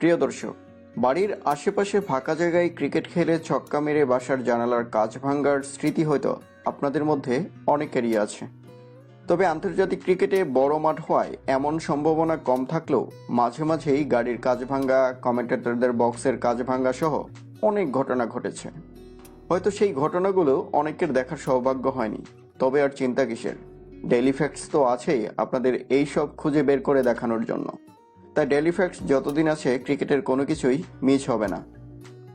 প্রিয় দর্শক, বাড়ির আশেপাশে ফাঁকা জায়গায় ক্রিকেট খেলে ছক্কা মেরে বাসার জানালার কাজ ভাঙ্গার স্মৃতি হয়তো আপনাদের মধ্যে অনেকেরই আছে। তবে আন্তর্জাতিক ক্রিকেটে বড় মাঠ হওয়ায় এমন সম্ভাবনা কম থাকলেও মাঝে মাঝেই গাড়ির কাজ ভাঙ্গা, কমেন্টেটরদের বক্সের কাজ ভাঙ্গা সহ অনেক ঘটনা ঘটেছে। হয়তো সেই ঘটনাগুলো অনেকের দেখার সৌভাগ্য হয়নি, তবে আর চিন্তা কিসের? ডেইলি ফ্যাক্টস তো আছেই আপনাদের এই সব খুঁজে বের করে দেখানোর জন্য। তাই ডেইলি ফ্যাক্টস যতদিন আছে, ক্রিকেটের কোনো কিছুই মিস হবে না।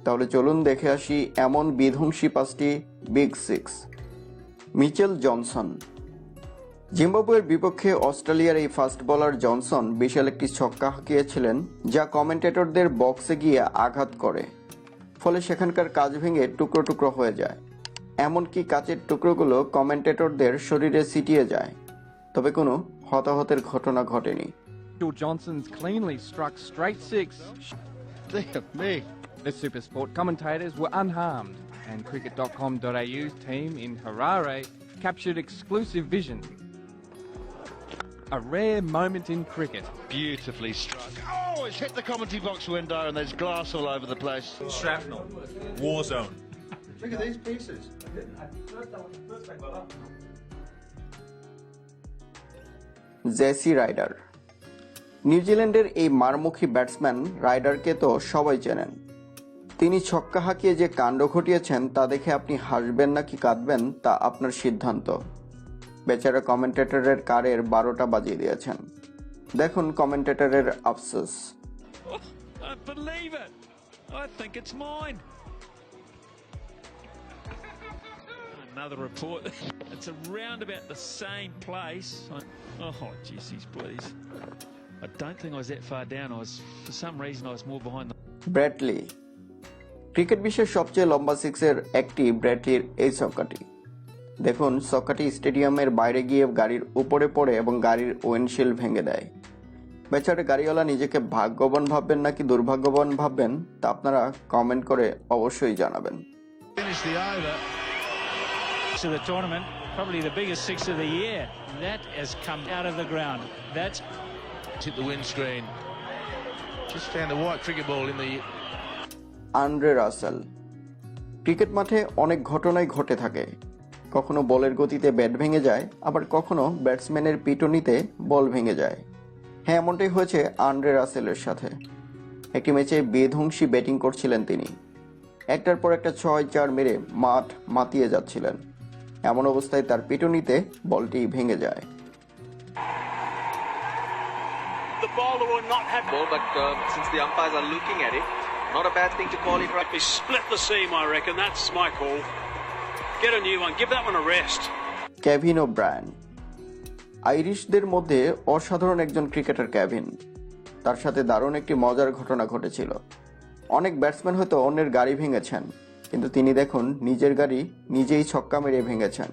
তাহলে চলুন দেখে আসি এমন বিধ্বংসী পাঁচটি বিগ সিক্স মিচেল জনসন। জিম্বাবুয়ের বিপক্ষে অস্ট্রেলিয়ার এই ফাস্ট বোলার জনসন বিশাল একটি ছক্কা হাঁকিয়েছিলেন, যা কমেন্টেটরদের বক্সে গিয়ে আঘাত করে। ফলে সেখানকার কাজ ভেঙে টুকরো টুকরো হয়ে যায়। এমনকি কাচের টুকরোগুলো কমেন্টেটরদের শরীরে ছিটিয়ে যায়। তবে কোনো হতাহতের ঘটনা ঘটেনি। Johnson's cleanly struck straight six. Damn me. The Super Sport commentators were unharmed, and cricket.com.au's team in Harare captured exclusive vision. A rare moment in cricket. Beautifully struck. Oh, it's hit the commentary box window and there's glass all over the place. Shrapnel. War zone. Look at these pieces. Jesse Ryder. নিউজিল্যান্ডের এই মারমুখী batsman রাইডারকে তো সবাই চেনেন তিনি ছক্কা হাঁকিয়ে যে কাণ্ড ঘটিয়েছেন তা দেখে আপনি হাসবেন নাকি কাঁদবেন তা আপনার সিদ্ধান্ত বেচারা কমেন্টেটরের কারের বারোটা বাজিয়ে দিয়েছেন দেখুন কমেন্টেটরের আফসোস. Another report. It's around about the same place. Oh, please. I don't think I was that far down. I was, for some reason, I was more behind the. Bradley cricket বিশ্বের সবচেয়ে লম্বা সিক্সের একটি ব্র্যাডলির এই ছক্কাটি দেখুন ছক্কাটি স্টেডিয়ামের বাইরে গিয়ে গাড়ির উপরে পড়ে এবং গাড়ির ওয়েন্ডশিল্ড ভেঙে দেয় বেচারে গাড়িওয়ালা নিজেকে ভাগ্যবান ভাববেন নাকি দুর্ভাগ্যবান ভাববেন তা আপনারা কমেন্ট করে অবশ্যই জানাবেন Finish the over. to the tournament, probably the biggest six of the year. That has come out of the ground. That's hit the windscreen. Just found a white cricket ball in the Andre Russell. Cricket মাঠে অনেক ঘটনাই ঘটে থাকে। কখনো বলের গতিতে bat ভেঙে যায়, আবার কখনো ব্যাটসম্যানের পিটুনিতে বল ভেঙে যায়। হ্যাঁ এমনটাই হয়েছে আন্দ্রে রাসেলের সাথে। একটি ম্যাচে বেধ্বংসী ব্যাটিং করছিলেন তিনি। একটার পর একটা ছয় চার মেরে মাঠ মাতিয়ে যাচ্ছিলেন। এমন অবস্থায় তার পিটুনিতে বলটি ভেঙে যায়। The bowler will not have ball, but uh, since the umpires are looking at it, not a bad thing to call it right. They split the seam, I reckon. That's my call. Get a new one. Give that one a rest. Kevin O'Brien আইরিশদের মধ্যে অসাধারণ একজন cricketer Kevin তার সাথে দারুণ একটি মজার ঘটনা ঘটেছিল অনেক ব্যাটসম্যান হয়তো অন্যের গাড়ি ভেঙেছেন কিন্তু তিনি দেখুন নিজের গাড়ি নিজেই ছক্কা মেরে ভেঙেছেন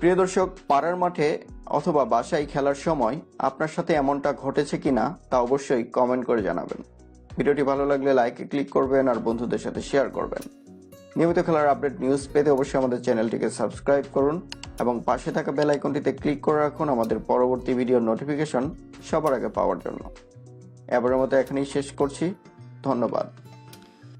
প্রিয় দর্শক, পাড়ার মাঠে অথবা বাসায় খেলার সময় আপনার সাথে এমনটা ঘটেছে কিনা তা অবশ্যই কমেন্ট করে জানাবেন। ভিডিওটি ভালো লাগলে লাইকে ক্লিক করবেন আর বন্ধুদের সাথে শেয়ার করবেন। নিয়মিত খেলার আপডেট নিউজ পেতে অবশ্যই আমাদের চ্যানেলটিকে সাবস্ক্রাইব করুন এবং পাশে থাকা বেল আইকনটিতে ক্লিক করে রাখুন আমাদের পরবর্তী ভিডিওর নোটিফিকেশন সবার আগে পাওয়ার জন্য। এবারের মতো এখানেই শেষ করছি। ধন্যবাদ।